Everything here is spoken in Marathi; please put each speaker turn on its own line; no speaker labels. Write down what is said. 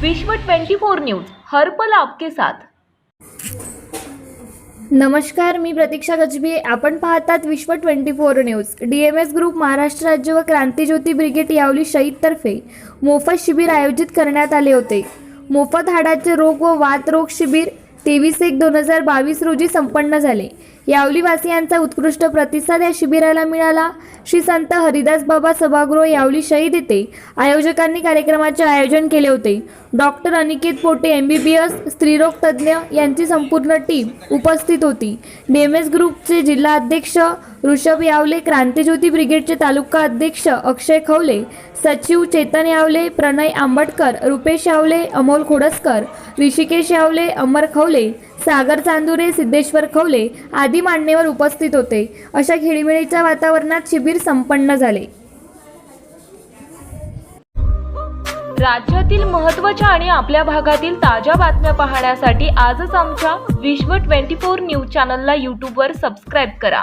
विश्व 24 न्यूज हर्पल आपके साथ.
नमस्कार मी प्रतीक्षा गजबी आपण पाहतात Vishwa twenty four news. D M S group Maharashtra राज्य व क्रांतीज्योती ब्रिगेड यावली शहीदतर्फे मोफत शिबिर आयोजित करण्यात आले होते. मोफत हाडाचे रोग व वात रोग शिबिर तेवीस एक दोन हजार बावीस रोजी संपन्न झाले. यावलीवासियांचा उत्कृष्ट प्रतिसाद या शिबिराला मिळाला. श्री संत हरिदास बाबा सभागृह यावली शहीद येथे आयोजकांनी कार्यक्रमाचे आयोजन केले होते. Doctor Aniket Pote M B B S स्त्रीरोग तज्ज्ञ यांची संपूर्ण टीम उपस्थित होती. डी एम एस ग्रुपचे जिल्हा अध्यक्ष ऋषभ यावले क्रांतीज्योती ब्रिगेडचे तालुका अध्यक्ष अक्षय खवले सचिव चेतन यावले प्रणय आंबटकर रुपेश यावले अमोल खोडसकर ऋषिकेश यावले अमर खवले सागर चांदुरे सिद्धेश्वर खवले आदी मान्यवर उपस्थित होते. अशा खेळीमेळीच्या वातावरणात शिबिर संपन्न झाले.
राज्यातील महत्त्वाच्या आणि आपल्या भागातील ताज्या बातम्या पाहण्यासाठी आजच आमच्या विश्व 24 न्यूज चॅनलला यूट्यूबवर सबस्क्राईब करा.